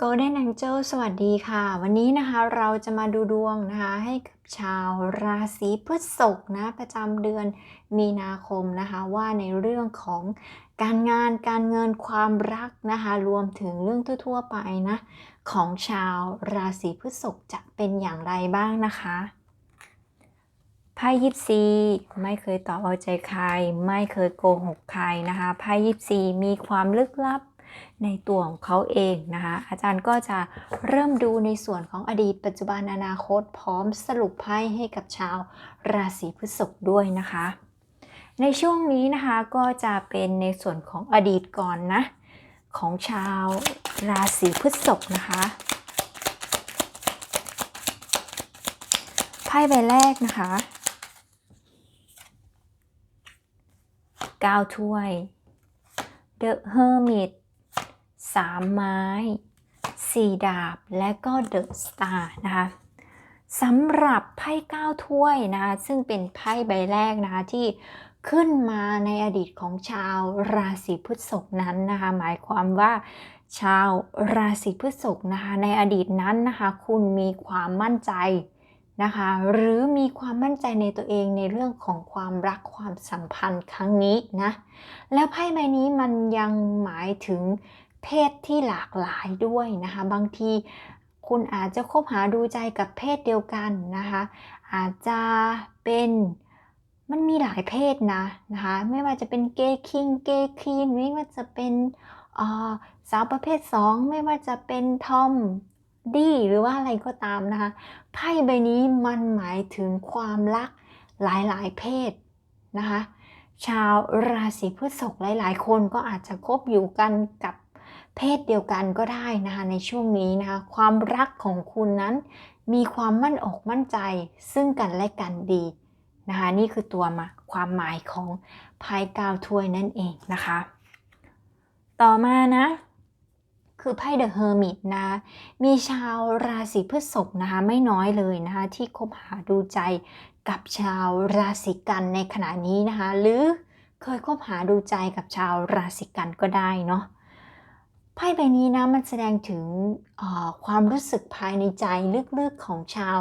Golden Angel สวัสดีค่ะ วันนี้นะคะเราจะมาดูดวงนะคะให้กับชาวราศีพฤษภนะประจำเดือนมีนาคมนะคะว่าในเรื่องของการงานการเงินความรักนะคะรวมถึงเรื่องทั่ว ๆ ไปนะของชาวราศีพฤษภจะเป็นอย่างไรบ้างนะคะไพ่ยิปซีไม่เคยตอบเอาใจใคร ไม่เคยโกหกใครนะคะไพ่ยิปซีมีความลึกลับ ในตัวของเขาเองนะคะ อาจารย์ก็จะเริ่มดูในส่วนของอดีต ปัจจุบันอนาคตพร้อมสรุปไพ่ให้กับชาวราศีพฤษภด้วยนะคะ ในช่วงนี้นะคะก็จะเป็นในส่วนของอดีตก่อนนะ ของชาวราศีพฤษภนะคะไพ่ใบแรกนะคะ9ถ้วย The Hermit สามไม้สี่ดาบ และก็เดอะสตาร์นะคะสำหรับไพ่เก้าถ้วยนะคะซึ่งเป็นไพ่ใบแรกนะคะที่ขึ้นมาในอดีตของชาวราศีพฤษภนั้นนะคะหมายความว่าชาวราศีพฤษภนะคะในอดีตนั้นนะคะคุณมีความมั่นใจนะคะหรือมีความมั่นใจในตัวเองในเรื่องของความรักความสัมพันธ์ครั้งนี้นะแล้วไพ่ใบนี้มันยังหมายถึง เพศที่หลากหลายด้วยนะคะ บางทีคุณอาจจะคบหาดูใจกับเพศเดียวกันนะคะ อาจจะเป็นมันมีหลายเพศนะนะคะไม่ว่าจะเป็นเกย์คิงเกย์คีนไม่ว่าจะเป็นสาวประเภท 2 ไม่ว่าจะเป็นทอมดี้หรือว่าอะไรก็ตามนะคะไพ่ใบนี้มันหมายถึงความรักหลายๆ เพศนะคะชาวราศีพฤษภหลาย ๆ คนก็อาจจะคบอยู่กันกับ เพศเดียวกันก็ได้นะคะในช่วงนี้นะคะความรักของคุณนั้น มีความมั่นอกมั่นใจซึ่งกันและกันดีนะคะนี่คือตัวมาความหมายของไพ่กาวถ้วยนั่นเองนะคะ ต่อมานะคือไพ่เดอะเฮอร์มิตนะมีชาวราศีพฤษภนะคะไม่น้อยเลยนะคะที่คบหาดูใจกับชาวราศีกันในขณะนี้นะคะ หรือเคยคบหาดูใจกับชาวราศีกันก็ได้เนาะ ไพ่ใบนี้นะมันแสดงถึงความรู้สึกภายในใจลึกๆของชาว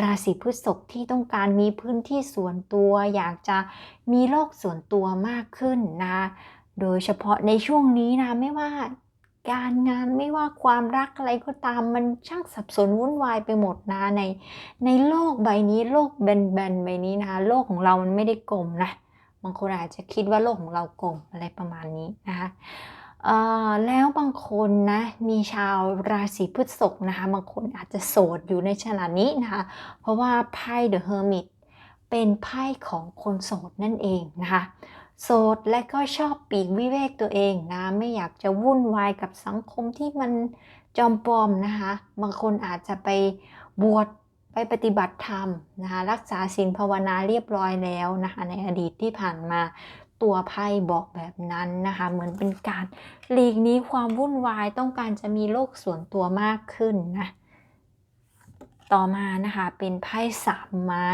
ราศีพฤษภที่ต้องการมีพื้นที่ส่วนตัว อยากจะมีโลกส่วนตัวมากขึ้นนะ โดยเฉพาะในช่วงนี้นะไม่ว่าการงานไม่ว่าความรักอะไรก็ตามมันช่างสับสนวุ่นวายไปหมดนะใน ในโลกใบนี้โลกแบนๆใบนี้นะคะโลกของเรามันไม่ได้กลมนะบางคนอาจจะคิดว่าโลกของเรากลมอะไรประมาณนี้นะคะ แล้วบางคนนะมีชาวราศีพฤษภนะคะบางคนอาจจะโสดอยู่ในขณะนี้นะคะเพราะว่าไพ่เดอะเฮอร์มิตเป็นไพ่ของคนโสดนั่นเองนะคะโสดและก็ชอบปีกวิเวกตัวเองนะไม่อยากจะวุ่นวายกับสังคมที่มันจอมปลอมนะคะบางคนอาจจะไปบวชไปปฏิบัติธรรมนะคะรักษาศีลภาวนาเรียบร้อยแล้วนะคะในอดีตที่ผ่านมา ตัวไพ่บอกแบบนั้นนะคะ เหมือนเป็นการหลีกนี้ความวุ่นวายต้องการจะมีโลกส่วนตัวมากขึ้นนะ ต่อมานะคะเป็นไพ่สามไม้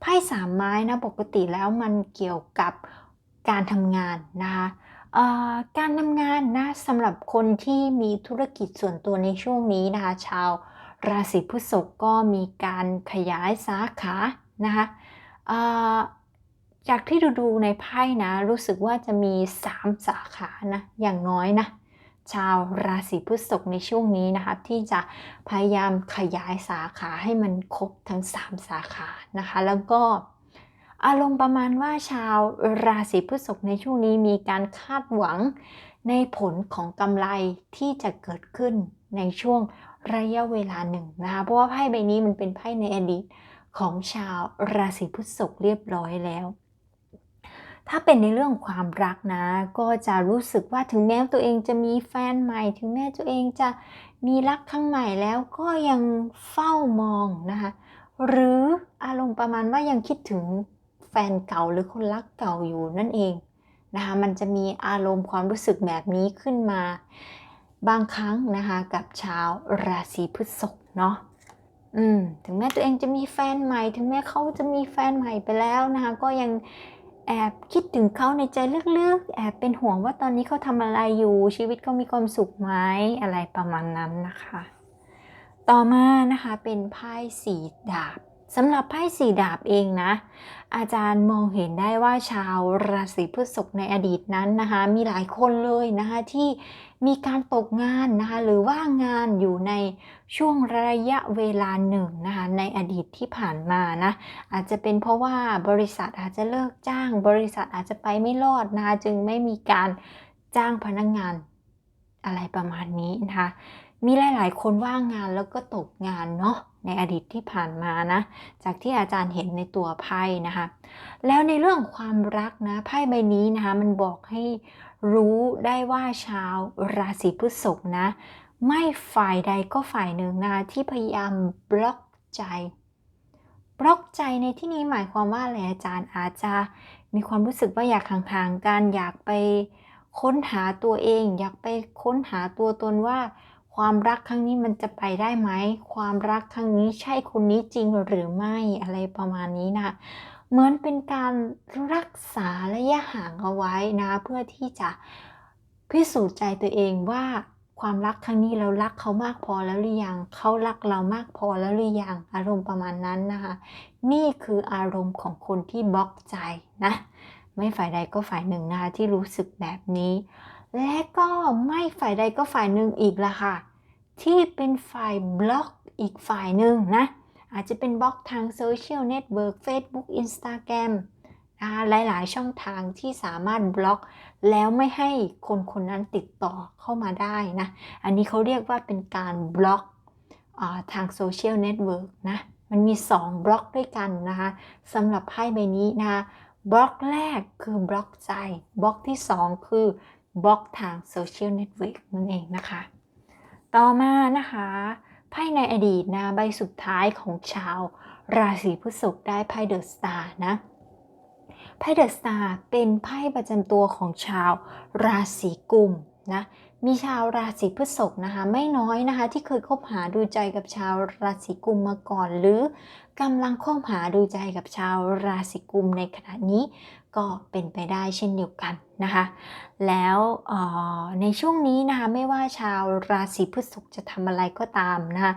ไพ่สามไม้นะปกติแล้วมันเกี่ยวกับการทำงานนะคะการทำงานนะสำหรับคนที่มีธุรกิจส่วนตัวในช่วงนี้นะคะ ชาวราศีพฤษภก็มีการขยายสาขานะคะ จากที่ดูดูในไพ่นะ รู้สึกว่าจะมี 3 สาขานะอย่างน้อยนะ ชาวราศีพฤษภในช่วงนี้นะคะ ที่จะพยายามขยายสาขาให้มันครบทั้ง 3 สาขานะคะ แล้วก็อารมณ์ประมาณว่าชาวราศีพฤษภในช่วงนี้มีการคาดหวังในผลของกำไรที่จะเกิดขึ้นในช่วงระยะเวลาหนึ่งนะคะเพราะว่าไพ่ใบนี้มันเป็นไพ่ในอดีตของชาวราศีพฤษภเรียบร้อยแล้ว ถ้าเป็นในเรื่องความรักนะ ก็จะรู้สึกว่าถึงแม้ตัวเองจะมีแฟนใหม่ ถึงแม้ตัวเองจะมีรักครั้งใหม่แล้วก็ยังเฝ้ามองนะคะหรืออารมณ์ประมาณว่ายังคิดถึงแฟนเก่าหรือคนรักเก่าอยู่นั่นเองนะคะมันจะมีอารมณ์ความรู้สึกแบบนี้ขึ้นมา บางครั้งนะคะกับชาวราศีพฤษภเนาะอืมถึงแม้ตัวเองจะมีแฟนใหม่ ถึงแม้เขาจะมีแฟนใหม่ไปแล้วนะคะก็ยัง แอบคิดถึงเขาในใจลึกๆ แอบเป็นห่วงว่าตอนนี้เขาทำอะไรอยู่ ชีวิตเขามีความสุขไหมอะไรประมาณนั้นนะคะ ต่อมานะคะเป็นไพ่สีดาบสำหรับไพ่สีดาบเองนะ อาจารย์มองเห็นได้ว่าชาวราศีพฤษภในอดีตนั้นนะคะ มีหลายคนเลยนะคะที่ มีการตกงานนะคะหรือว่างานอยู่ในช่วงระยะเวลาหนึ่งนะคะในอดีตที่ผ่านมานะอาจจะเป็นเพราะว่าบริษัทอาจจะเลิกจ้าง บริษัทอาจจะไปไม่รอดนะคะจึงไม่มีการจ้างพนักงงานอะไรประมาณนี้นะคะมีหลาย ๆ คนว่างงานแล้วก็ตกงานเนาะในอดีตที่ผ่านมานะ จากที่อาจารย์เห็นในตัวไพ่นะคะ แล้วในเรื่องความรักนะไพ่ใบนี้นะคะมันบอกให้ รู้ได้ว่าชาวราศีพฤษภนะ ไม่ฝ่ายใดก็ฝ่ายหนึ่งนะที่พยายามบล็อกใจ บล็อกใจในที่นี้หมายความว่าอะไรอาจารย์อาจจะมีความรู้สึกว่าอยากห่างๆกันอยากไปค้นหาตัวเอง อยากไปค้นหาตัวตนว่า ความรักครั้งนี้มันจะไปได้ไหม ความรักครั้งนี้ใช่คนนี้จริงหรือไม่อะไรประมาณนี้นะ เหมือนเป็นการรักษาระยะห่างเอาไว้นะเพื่อที่จะพิสูจน์ใจตัวเองว่าความรักครั้งนี้เรารักเขามากพอแล้วหรือยังเขารักเรามากพอแล้วหรือยังอารมณ์ประมาณนั้นนะคะ นี่คืออารมณ์ของคนที่บล็อกใจนะไม่ฝ่ายใดก็ฝ่ายหนึ่งนะคะที่รู้สึกแบบนี้ และก็ไม่ฝ่ายใดก็ฝ่ายหนึ่งอีกละค่ะ ที่เป็นฝ่ายบล็อกอีกฝ่ายหนึ่งนะ อาจจะเป็นบล็อกทางโซเชียลเน็ตเวิร์ก Facebook Instagram นะคะหลาย ๆ ช่องทางที่สามารถบล็อก แล้วไม่ให้คนคนนั้นติดต่อเข้ามาได้นะ อันนี้เขาเรียกว่าเป็นการบล็อกทางโซเชียลเน็ตเวิร์กนะ มันมี 2 บล็อกด้วยกันนะคะสำหรับไพ่ใบนี้นะคะบล็อกแรกคือบล็อกใจ บล็อกที่ 2 คือบล็อกทางโซเชียลเน็ตเวิร์กนั่นเองนะคะ ต่อมานะคะ ไพ่ในอดีตนะใบสุดท้ายของชาวราศีพฤษภได้ไพ่เดอะสตาร์นะไพ่เดอะสตาร์เป็นไพ่ประจำตัวของชาวราศีกุมนะมีชาวราศีพฤษภนะคะไม่น้อยนะคะที่เคยคบหาดูใจกับชาวราศีกุมมาก่อน หรือกำลังคบหาดูใจกับชาวราศีกุมในขณะนี้ ก็เป็นไปได้เช่นเดียวกันนะคะ แล้วในช่วงนี้นะคะไม่ว่าชาวราศีพฤษภจะทำอะไรก็ตามนะคะ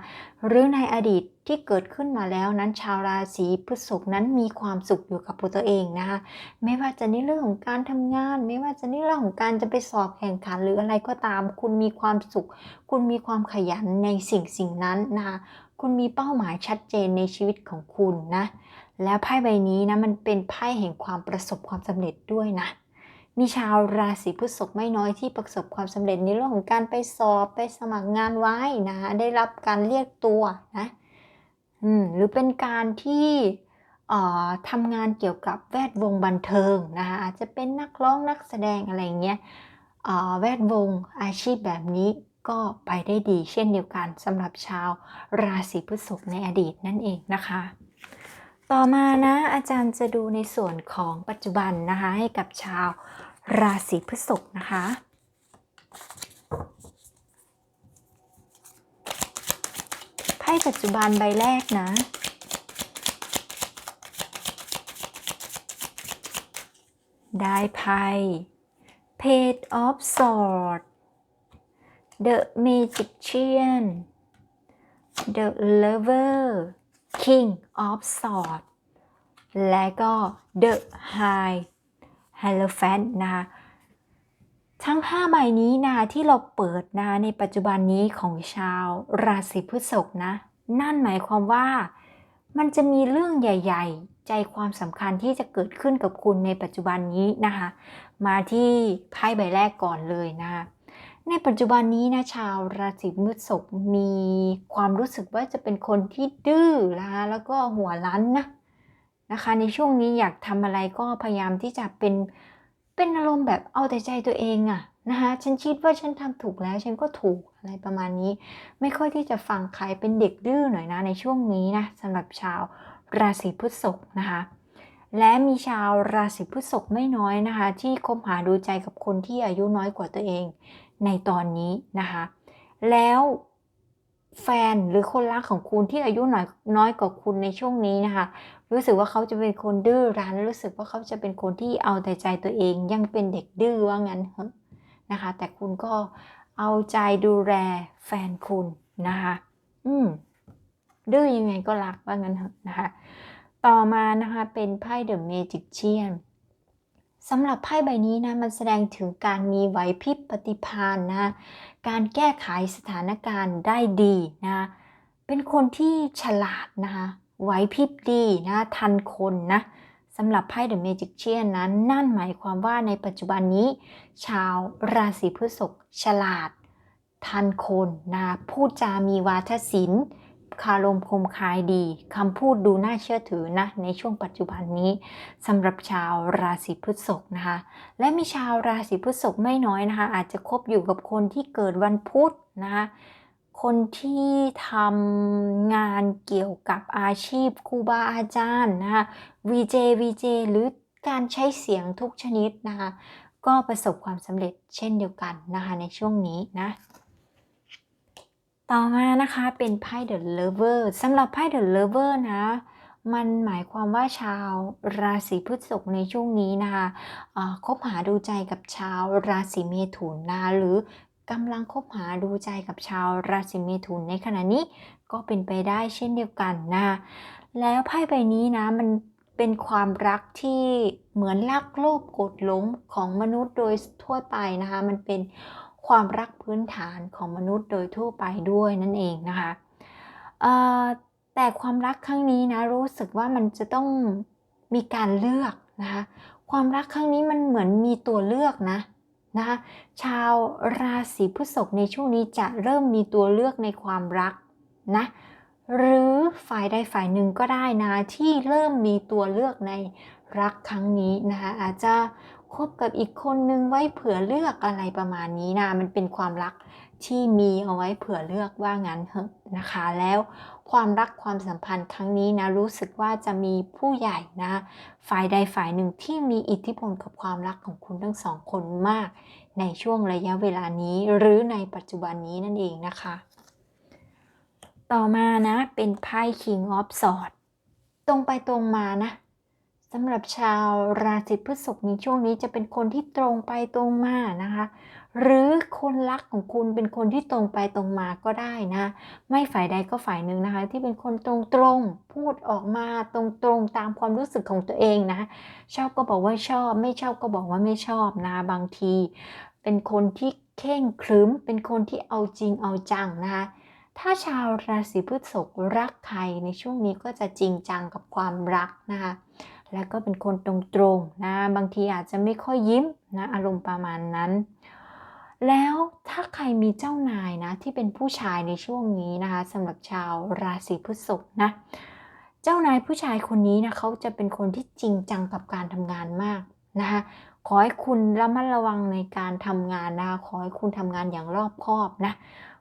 หรือในอดีตที่เกิดขึ้นมาแล้วนั้นชาวราศีพฤษภนั้นมีความสุขอยู่กับตัวเองนะคะไม่ว่าจะในเรื่องของการทำงาน ไม่ว่าจะในเรื่องของการจะไปสอบแข่งขันหรืออะไรก็ตาม คุณมีความสุข คุณมีความขยันในสิ่งสิ่งนั้นนะคะคุณมีเป้าหมายชัดเจนในชีวิตของคุณนะ แล้วไพ่ใบนี้นะมันเป็นไพ่แห่งความประสบความสำเร็จด้วยนะ มีชาวราศีพฤษภไม่น้อยที่ประสบความสำเร็จในเรื่องของการไปสอบไปสมัครงานไว้นะ ได้รับการเรียกตัวนะอืมหรือเป็นการที่ทำงานเกี่ยวกับแวดวงบันเทิงนะคะอาจจะเป็นนักร้องนักแสดงอะไรเงี้ยแวดวงอาชีพแบบนี้ก็ไปได้ดีเช่นเดียวกันสำหรับชาวราศีพฤษภในอดีตนั่นเองนะคะ ต่อมานะอาจารย์จะดูในส่วนของปัจจุบันนะคะ ให้กับชาวราศีพฤษภนะคะ ไพ่ปัจจุบันใบแรกนะ ได้ไพ่ Page of Swords The Magician The Lover King of Swords และก็ The High Hierophant นะคะทั้ง 5 ใบนี้นะที่เราเปิดนะในปัจจุบันนี้ของชาวราศีพฤษภนะ นั่นหมายความว่ามันจะมีเรื่องใหญ่ ๆ ใจความสำคัญที่จะเกิดขึ้นกับคุณในปัจจุบันนี้นะคะ มาที่ไพ่ใบแรกก่อนเลยนะคะ ในปัจจุบันนี้นะชาวราศีพฤษภมีความรู้สึกว่าจะเป็นคนที่ดื้อนะคะแล้วก็หัวรั้นนะนะคะในช่วงนี้อยากทำอะไรก็พยายามที่จะเป็นเป็นอารมณ์แบบเอาแต่ใจตัวเองอะนะคะฉันคิดว่าฉันทำถูกแล้ว ฉันก็ถูกอะไรประมาณนี้ ไม่ค่อยที่จะฟังใครเป็นเด็กดื้อหน่อยนะในช่วงนี้นะสำหรับชาวราศีพฤษภนะคะและมีชาวราศีพฤษภไม่น้อยนะคะ ที่คบหาดูใจกับคนที่อายุน้อยกว่าตัวเอง ในตอนนี้นะคะ แล้วแฟนหรือคนรักของคุณที่อายุน้อยน้อยกว่าคุณในช่วงนี้นะคะ รู้สึกว่าเขาจะเป็นคนดื้อรั้น รู้สึกว่าเขาจะเป็นคนที่เอาแต่ใจตัวเองยังเป็นเด็กดื้อว่างั้นเถอนะคะ แต่คุณก็เอาใจดูแลแฟนคุณนะคะ อืมดื้อยังไงก็รักว่างั้นเถอะนะคะ ต่อมานะคะเป็นไพ่ The Magician สำหรับไพ่ใบนี้นะมันแสดงถึงการมีไหวพริบปฏิภาณนะการแก้ไขสถานการณ์ได้ดีนะเป็นคนที่ฉลาดนะคะไหวพริบดีนะทันคนนะสำหรับไพ่ The Magician นั้นนั่นหมายความว่าในปัจจุบันนี้ ชาวราศีพฤษภฉลาด ทันคนนะพูดจามีวาทศิลป์ คารมคมคายดีคำพูดดูน่าเชื่อถือนะ ในช่วงปัจจุบันนี้สำหรับชาวราศีพฤษภนะคะ และมีชาวราศีพฤษภไม่น้อยนะคะ อาจจะคบอยู่กับคนที่เกิดวันพุธนะคะคนที่ทำงานเกี่ยวกับอาชีพครูบาอาจารย์นะคะ VJ VJ หรือการใช้เสียงทุกชนิดนะคะก็ประสบความสำเร็จเช่นเดียวกันนะคะในช่วงนี้นะ ต่อมานะคะเป็นไพ่ The Lover สำหรับไพ่ The Lover นะ มันหมายความว่าชาวราศีพฤษภในช่วงนี้นะคะคบหาดูใจกับชาวราศีเมถุนนะหรือกำลังคบหาดูใจกับชาวราศีเมถุนในขณะนี้ก็เป็นไปได้เช่นเดียวกันนะแล้วไพ่ใบนี้นะมันเป็นความรักที่เหมือนรักโลภโกรธหลงของมนุษย์โดยทั่วไปนะคะ มันเป็น ความรักพื้นฐานของมนุษย์โดยทั่วไปด้วยนั่นเองนะคะแต่ความรักครั้งนี้นะรู้สึกว่ามันจะต้องมีการเลือกนะคะความรักครั้งนี้มันเหมือนมีตัวเลือกนะนะคะชาวราศีพฤษภในช่วงนี้จะเริ่มมีตัวเลือกในความรักนะหรือฝ่ายใดฝ่ายหนึ่งก็ได้นะที่เริ่มมีตัวเลือกในรักครั้งนี้นะคะอาจจะ คบกับอีกคนนึงไว้เผื่อเลือกอะไรประมาณนี้นะ มันเป็นความรักที่มีเอาไว้เผื่อเลือกว่างั้นเถอะนะคะ แล้วความรักความสัมพันธ์ครั้งนี้นะรู้สึกว่าจะมีผู้ใหญ่นะ ฝ่ายใดฝ่ายหนึ่งที่มีอิทธิพลกับความรักของคุณทั้งสองคนมาก ในช่วงระยะเวลานี้หรือในปัจจุบันนี้นั่นเองนะคะ ต่อมานะเป็นไพ่ King of Swords ตรงไปตรงมานะ สำหรับชาวราศีพฤษภในช่วงนี้จะเป็นคนที่ตรงไปตรงมานะคะ หรือคนรักของคุณเป็นคนที่ตรงไปตรงมาก็ได้นะ ไม่ฝ่ายใดก็ฝ่ายหนึ่งนะคะ ที่เป็นคนตรงๆพูดออกมาตรงๆตามความรู้สึกของตัวเองนะ ชอบก็บอกว่าชอบ ไม่ชอบก็บอกว่าไม่ชอบนะบางที เป็นคนที่เข่งครึ้มเป็นคนที่เอาจริงเอาจังนะคะถ้าชาวราศีพฤษภรักใครในช่วงนี้ก็จะจริงจังกับความรักนะคะ แล้วก็เป็นคนตรงๆนะบางทีอาจจะไม่ค่อยยิ้มนะอารมณ์ประมาณนั้น แล้วถ้าใครมีเจ้านายนะที่เป็นผู้ชายในช่วงนี้นะคะสำหรับชาวราศีพฤษภนะเจ้านายผู้ชายคนนี้นะเขาจะเป็นคนที่จริงจังกับการทำงานมากนะคะขอให้คุณระมัดระวังในการทำงานนะคะขอให้คุณทำงานอย่างรอบคอบนะ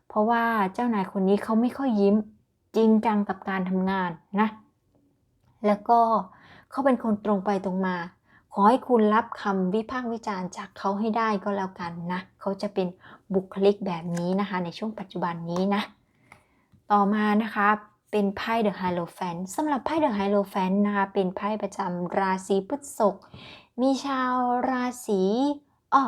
เพราะว่าเจ้านายคนนี้เขาไม่ค่อยยิ้มจริงจังกับการทำงานนะแล้วก็ เขาเป็นคนตรงไปตรงมา ขอให้คุณรับคำวิพากษ์วิจารณ์จากเขาให้ได้ก็แล้วกันนะ เขาจะเป็นบุคลิกแบบนี้นะคะ ในช่วงปัจจุบันนี้นะ ต่อมานะคะเป็นไพ่ The Hierophant สำหรับไพ่ The Hierophant นะคะ เป็นไพ่ประจำราศีพฤษภมีชาวราศีอ้อ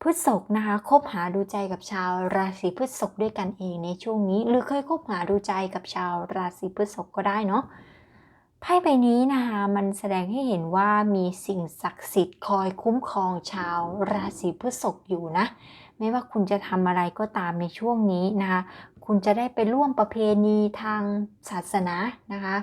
พฤษภนะคะคบหาดูใจกับชาวราศีพฤษภด้วยกันเองในช่วงนี้ หรือเคยคบหาดูใจกับชาวราศีพฤษภก็ได้เนาะ ไพ่ใบนี้นะคะมันแสดงให้เห็นว่ามีสิ่งศักดิ์สิทธิ์คอยคุ้มครองชาวราศีพฤษภอยู่นะ ไม่ว่าคุณจะทำอะไรก็ตามในช่วงนี้นะคะคุณจะได้ไปร่วมประเพณีทางศาสนานะคะ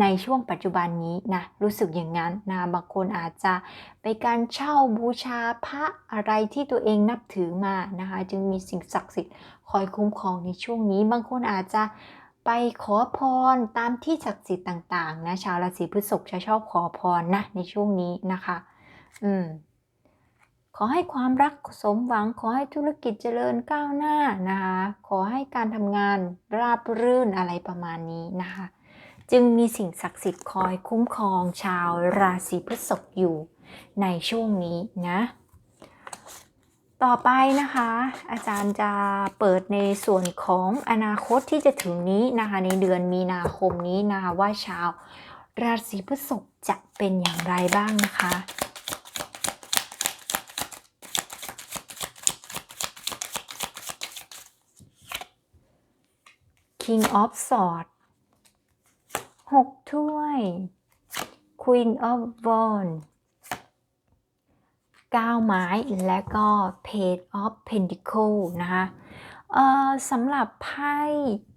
ในช่วงปัจจุบันนี้นะรู้สึกอย่างนั้นนะบางคนอาจจะไปการเช่าบูชาพระอะไรที่ตัวเองนับถือมานะคะ จึงมีสิ่งศักดิ์สิทธิ์คอยคุ้มครองในช่วงนี้ บางคนอาจจะ ไปขอพรตามที่ศักดิ์สิทธิ์ต่างๆนะชาวราศีพฤษภจะชอบขอพรนะในช่วงนี้นะคะ อืมขอให้ความรักสมหวังขอให้ธุรกิจเจริญก้าวหน้านะคะขอให้การทำงานราบรื่นอะไรประมาณนี้นะคะ จึงมีสิ่งศักดิ์สิทธิ์คอยคุ้มครองชาวราศีพฤษภอยู่ในช่วงนี้นะ ต่อไปนะคะ อาจารย์จะเปิดในส่วนของอนาคตที่จะถึงนี้นะคะ ในเดือนมีนาคมนี้นะคะว่าชาวราศีพฤษภจะเป็นอย่างไรบ้างนะคะ King of Swords หกถ้วย Queen of Wands เก้าไม้ และก็ Page of Pentacle นะคะเอ่อสำหรับไพ่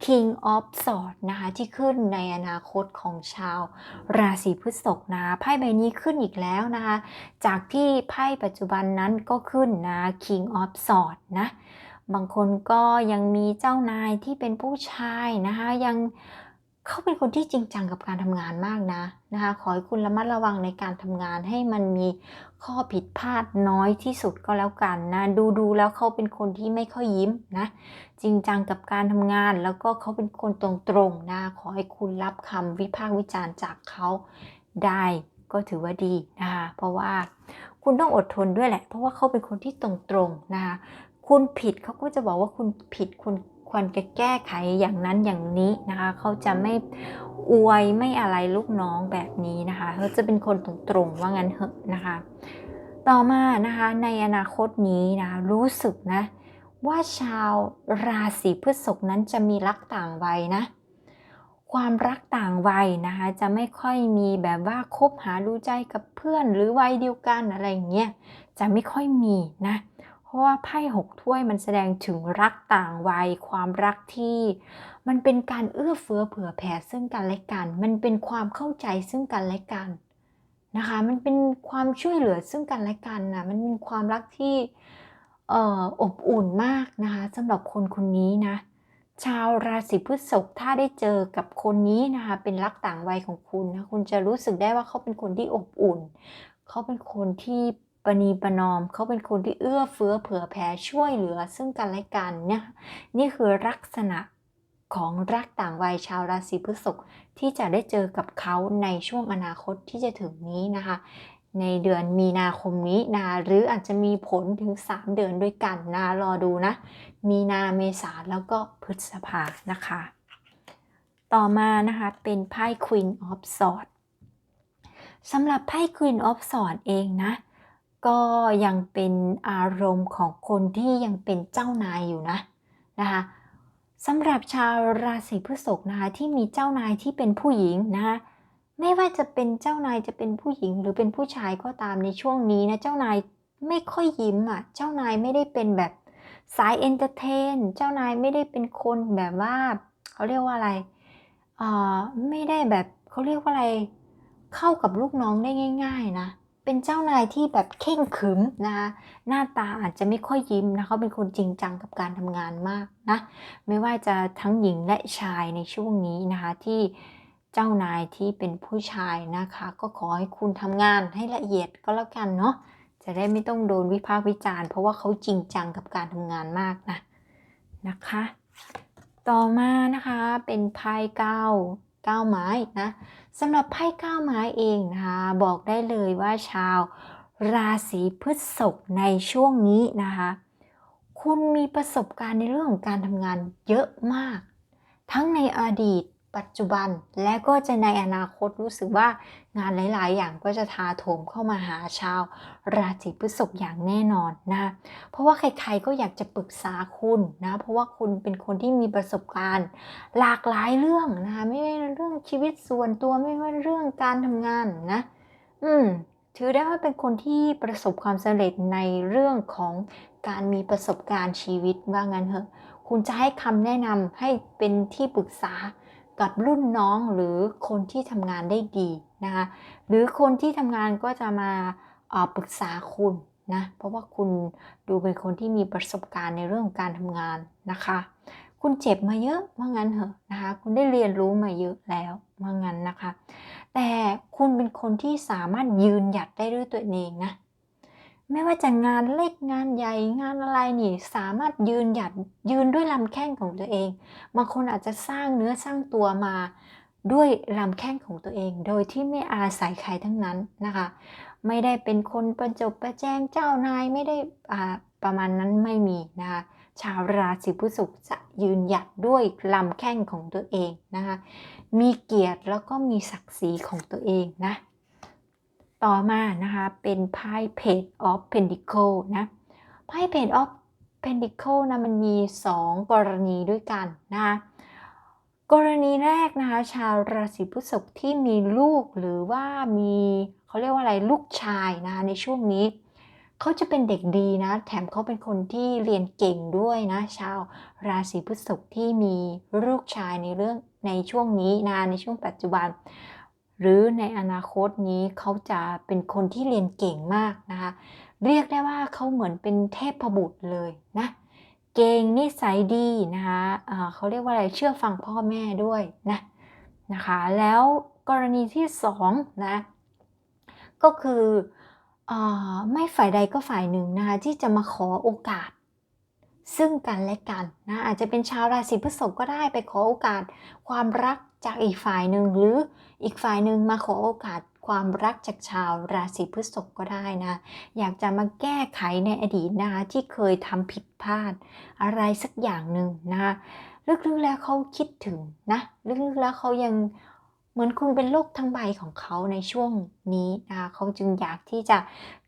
King of Swords นะคะที่ขึ้นในอนาคตของชาวราศีพฤษภนะไพ่ใบนี้ขึ้นอีกแล้วนะคะจากที่ไพ่ปัจจุบันนั้นก็ขึ้นนะ King of Swords นะบางคนก็ยังมีเจ้านายที่เป็นผู้ชายนะคะยัง เขาเป็นคนที่จริงจังกับการทำงานมากนะนะคะ ขอให้คุณระมัดระวังในการทำงานให้มันมีข้อผิดพลาดน้อยที่สุดก็แล้วกันนะ ดูดูแล้วเขาเป็นคนที่ไม่ค่อยยิ้มนะ จริงจังกับการทำงาน แล้วก็เขาเป็นคนตรงๆนะขอให้คุณรับคำวิพากษ์วิจารณ์จากเขาได้ก็ถือว่าดีนะคะเพราะว่าคุณต้องอดทนด้วยแหละ เพราะว่าเขาเป็นคนที่ตรงๆนะคะคุณผิดเขาก็จะบอกว่าคุณผิดคุณ ควรจะแก้ไขอย่างนั้นอย่างนี้นะคะ เขาจะไม่อวยไม่อะไรลูกน้องแบบนี้นะคะเขาจะเป็นคนตรงๆว่างั้นเหอะนะคะ ต่อมานะคะในอนาคตนี้นะรู้สึกนะว่าชาวราศีพฤษภนั้นจะมีรักต่างวัยนะ ความรักต่างวัยนะคะจะไม่ค่อยมีแบบว่าคบหาดูใจกับเพื่อนหรือวัยเดียวกันอะไรอย่างเงี้ยจะไม่ค่อยมีนะเพราะว่าไพ่หกถ้วยมันแสดงถึงรักต่างวัย ความรักที่ มันเป็นการเอื้อเฟื้อเผื่อแผ่ซึ่งกันและกัน มันเป็นความเข้าใจซึ่งกันและกันนะคะ มันเป็นความช่วยเหลือซึ่งกันและกันนะมันเป็นความรักที่เอ่ออบอุ่นมากนะคะสำหรับคนคนนี้นะ ชาวราศีพฤษภถ้าได้เจอกับคนนี้นะคะเป็นรักต่างวัยของคุณนะคุณจะรู้สึกได้ว่าเขาเป็นคนที่อบอุ่น เขาเป็นคนที่ ประนีปนอมเขาเป็นคนที่เอื้อเฟื้อเผื่อแผ่ช่วยเหลือซึ่งกันและกันเนี่ยนี่คือลักษณะของรักต่างวัยชาวราศีพฤษภที่จะได้เจอกับเขาในช่วงอนาคตที่จะถึงนี้นะคะ ในเดือนมีนาคมนี้นะหรืออาจจะมีผลถึง 3 เดือนด้วยกันนะรอดูนะ มีนาเมษาแล้วก็พฤษภานะคะ ต่อมานะคะ เป็นไพ่ Queen of Swords สำหรับไพ่ Queen of Swords เองนะ ก็ยังเป็นอารมณ์ของคนที่ยังเป็นเจ้านายอยู่นะนะคะสำหรับชาวราศีพฤษภนะคะที่มีเจ้านายที่เป็นผู้หญิงนะคะไม่ว่าจะเป็นเจ้านายจะเป็นผู้หญิงหรือเป็นผู้ชายก็ตามในช่วงนี้นะเจ้านายไม่ค่อยยิ้มอะเจ้านายไม่ได้เป็นแบบสายเอนเตอร์เทนเจ้านายไม่ได้เป็นคนแบบว่าเขาเรียกว่าอะไรอ่าไม่ได้แบบเขาเรียกว่าอะไร เข้ากับลูกน้องได้ง่าย ๆ นะ เป็นเจ้านายที่แบบเข่งขึมนะคะหน้าตาอาจจะไม่ค่อยยิ้มนะเขาเป็นคนจริงจังกับการทำงานมากนะไม่ว่าจะทั้งหญิงและชายในช่วงนี้นะคะที่เจ้านายที่เป็นผู้ชายนะคะ ก็ขอให้คุณทำงานให้ละเอียดก็แล้วกันเนาะจะได้ไม่ต้องโดนวิพากษ์วิจารณ์เพราะว่าเขาจริงจังกับการทำงานมากนะนะคะ ต่อมานะคะเป็นไพ่เก้า เก้าไม้นะสำหรับไพ่เก้าไม้เองนะคะบอกได้เลยว่าชาว ราศีพฤษภในช่วงนี้นะคะคุณมีประสบการณ์ในเรื่องของการทำงานเยอะมาก ทั้งในอดีต ปัจจุบันและก็จะในอนาคตรู้สึกว่างานหลาย ๆ อย่างก็จะทาโถมเข้ามาหาชาว ราศีพฤษภอย่างแน่นอนนะเพราะว่าใคร ๆ ก็อยากจะปรึกษาคุณนะเพราะว่าคุณเป็นคนที่มีประสบการณ์ หลากหลายเรื่องนะคะไม่ว่าเรื่องชีวิตส่วนตัวไม่ว่าเรื่องการทำงานนะอืมถือได้ว่าเป็นคนที่ประสบความสำเร็จในเรื่องของการมีประสบการณ์ชีวิตว่างั้นเถอะ คุณจะให้คำแนะนำให้เป็นที่ปรึกษา กับรุ่นน้องหรือคนที่ทำงานได้ดีนะคะหรือคนที่ทำงานก็จะมาปรึกษาคุณนะเพราะว่าคุณดูเป็นคนที่มีประสบการณ์ในเรื่องของการทำงานนะคะ คุณเจ็บมาเยอะว่างั้นเหอะนะคะคุณได้เรียนรู้มาเยอะแล้วว่างั้นนะคะ แต่คุณเป็นคนที่สามารถยืนหยัดได้ด้วยตัวเองนะ ไม่ว่าจะงานเล็กงานใหญ่งานอะไรนี่ สามารถยืนหยัดยืนด้วยลำแข้งของตัวเอง บางคนอาจจะสร้างเนื้อสร้างตัวมาด้วยลำแข้งของตัวเอง โดยที่ไม่อาศัยใครทั้งนั้นนะคะ ไม่ได้เป็นคนประจบประแจงเจ้านายไม่ได้ประมาณนั้นไม่มีนะคะชาวราศีพฤษภจะยืนหยัดด้วยลำแข้งของตัวเองนะคะ มีเกียรติแล้วก็มีศักดิ์ศรีของตัวเองนะ ต่อมานะคะเป็นไพ่ Page of Pentacle นะไพ่ Page of Pentacle นะมันมี 2 กรณีด้วยกันนะคะกรณีแรกนะคะชาวราศีพฤษภที่มีลูกหรือว่ามีเขาเรียกว่าอะไรลูกชายนะคะในช่วงนี้เขาจะเป็นเด็กดีนะ แถมเขาเป็นคนที่เรียนเก่งด้วยนะชาวราศีพฤษภที่มีลูกชายในเรื่องในช่วงนี้นะในช่วงปัจจุบัน หรือในอนาคตนี้เขาจะเป็นคนที่เรียนเก่งมากนะคะ เรียกได้ว่าเขาเหมือนเป็นเทพบุตรเลยนะ เก่งนิสัยดีนะคะะเขาเรียกว่าอะไรเชื่อฟังพ่อแม่ด้วยนะนะคะ แล้วกรณีที่สองนะก็คืออไม่ฝ่ายใดก็ฝ่ายหนึ่งนะคะที่จะมาขอโอกาส ซึ่งกันและกันนะอาจจะเป็นชาวราศีพฤษภก็ได้ไปขอโอกาสความรักจากอีกฝ่ายหนึ่งหรือ อีกฝ่ายหนึ่งมาขอโอกาสความรักจากชาวราศีพฤษภก็ได้นะ อยากจะมาแก้ไขในอดีตนะคะที่เคยทำผิดพลาด อะไรสักอย่างหนึ่งนะคะลึกๆแล้วเขาคิดถึงนะลึกๆแล้วเขายังเหมือนคุณเป็นโลกทั้งใบของเขาในช่วงนี้นะคะเขาจึงอยากที่จะ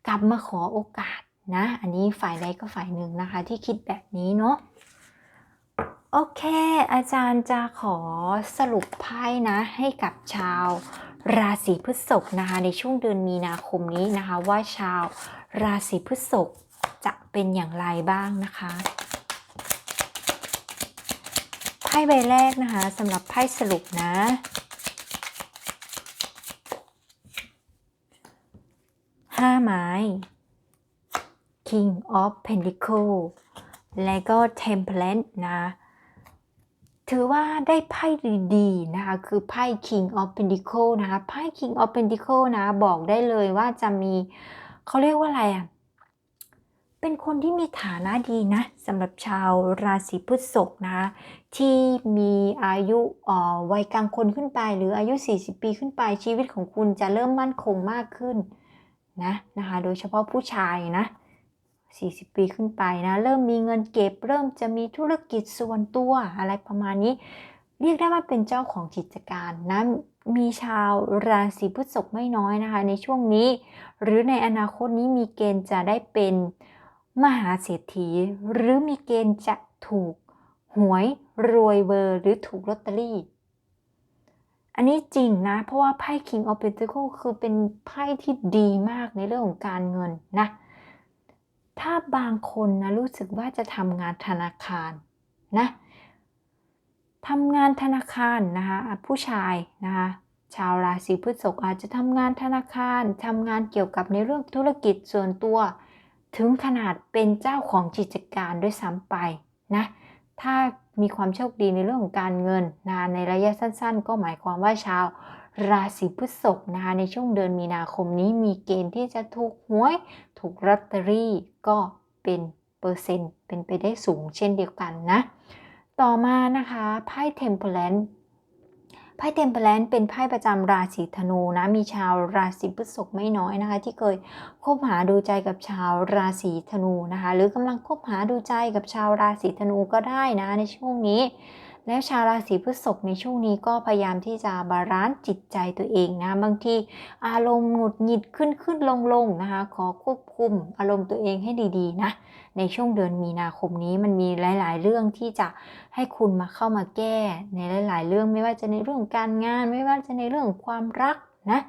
กลับมาขอโอกาสนะ อันนี้ฝ่ายใดก็ฝ่ายหนึ่งนะคะ ที่คิดแบบนี้เนาะ โอเค อาจารย์จะขอสรุปไพ่นะ ให้กับชาวราศีพฤษภนะคะ ในช่วงเดือนมีนาคมนี้นะคะ ว่าชาวราศีพฤษภจะเป็นอย่างไรบ้างนะคะไพ่ใบแรกนะคะสำหรับไพ่สรุปนะห้าไม้ King of Pentacle และก็ Temperance นะ ถือว่าได้ไพ่ดีๆนะคะ คือไพ่ King of pentacles นะคะ ไพ่ King of pentacles นะ บอกได้เลยว่าจะมีเขาเรียกว่าอะไรอะ เป็นคนที่มีฐานะดีนะสำหรับชาวราศีพฤษภนะ ที่มีอายุวัยกลางคนขึ้นไป หรืออายุ 40 ปีขึ้นไปชีวิตของคุณจะเริ่มมั่นคงมากขึ้นนะนะคะ โดยเฉพาะผู้ชายนะ 40 ปีขึ้นไปนะ เริ่มมีเงินเก็บ เริ่มจะมีธุรกิจส่วนตัวอะไรประมาณนี้ เรียกได้ว่าเป็นเจ้าของกิจการนะมีชาวราศีพฤษภไม่น้อยนะคะ ในช่วงนี้ หรือในอนาคตนี้มีเกณฑ์จะได้เป็นมหาเศรษฐี หรือมีเกณฑ์จะถูกหวยรวยเบอร์ หรือถูกลอตเตอรี่ อันนี้จริงนะ เพราะว่าไพ่ King of Pentacles คือเป็นไพ่ที่ดีมากในเรื่องของการเงินนะ ถ้าบางคนนะรู้สึกว่าจะทำงานธนาคารนะทำงานธนาคารนะคะผู้ชายนะคะชาวราศีพฤษภอาจจะทำงานธนาคารทำงานเกี่ยวกับในเรื่องธุรกิจส่วนตัว ถึงขนาดเป็นเจ้าของกิจการด้วยซ้ำไปนะถ้ามีความโชคดีในเรื่องของการเงินนะในระยะสั้น ๆ ก็หมายความว่าชาวราศีพฤษภนะคะในช่วงเดือนมีนาคมนี้มีเกณฑ์ที่จะถูกหวย ถูกลอตเตอรี่ก็เป็นเปอร์เซ็นต์เป็นไปได้สูงเช่นเดียวกันนะ ต่อมานะคะไพ่เทมเพลนไพ่เทมเพลนเป็นไพ่ประจำราศีธนูนะมีชาวราศีพฤษภไม่น้อยนะคะ ที่เคยคบหาดูใจกับชาวราศีธนูนะคะ หรือกำลังคบหาดูใจกับชาวราศีธนูก็ได้นะในช่วงนี้แล้วชาวราศีพฤษภในช่วงนี้ก็พยายามที่จะบาลานซ์จิตใจตัวเองนะ บางทีอารมณ์หงุดหงิดขึ้นขึ้นลงลงนะคะ ขอควบ คุมอารมณ์ตัวเองให้ดีๆนะในช่วงเดือนมีนาคมนี้มันมีหลาย ๆ เรื่องที่จะให้คุณมาเข้ามาแก้ ในหลาย ๆ เรื่องไม่ว่าจะในเรื่องการงาน ไม่ว่าจะในเรื่องความรักนะ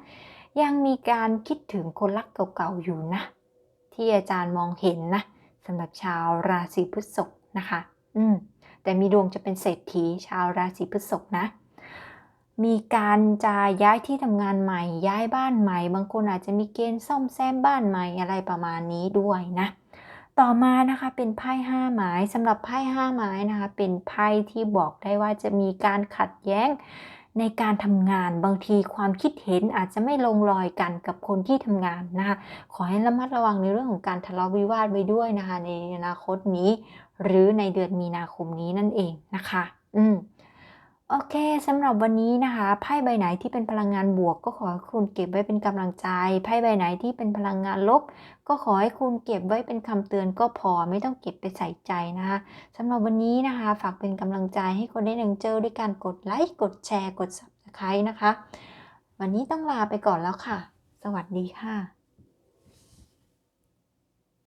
ยังมีการคิดถึงคนรักเก่าๆอยู่นะ ที่อาจารย์มองเห็นนะสำหรับชาวราศีพฤษภนะคะ อืมแต่มีดวงจะเป็นเศรษฐีชาวราศีพฤษภนะ มีการจะย้ายที่ทำงานใหม่ ย้ายบ้านใหม่ บางคนอาจจะมีเกณฑ์ซ่อมแซมบ้านใหม่อะไรประมาณนี้ด้วยนะต่อมานะคะเป็นไพ่ห้าไม้สำหรับไพ่ห้าไม้นะคะเป็นไพ่ที่บอกได้ว่าจะมีการขัดแย้งในการทำงานบางทีความคิดเห็นอาจจะไม่ลงรอยกันกับคนที่ทำงานนะคะขอให้ระมัดระวังในเรื่องของการทะเลาะวิวาทไว้ด้วยนะคะในอนาคตนี้ หรือในเดือนมีนาคมนี้นั่นเองนะคะ อืมโอ โอเคสำหรับวันนี้นะคะไพ่ใบไหนที่เป็นพลังงานบวก ก็ขอให้คุณเก็บไว้เป็นกำลังใจไพ่ใบไหนที่เป็นพลังงานลบ ก็ขอให้คุณเก็บไว้เป็นคำเตือนก็พอไม่ต้องเก็บไปใส่ใจนะคะสำหรับวันนี้นะคะ ฝากเป็นกำลังใจให้คนได้หนึ่งเจอด้วยการกดไลค์กดแชร์กด subscribe นะคะ วันนี้ต้องลาไปก่อนแล้วค่ะ สวัสดีค่ะ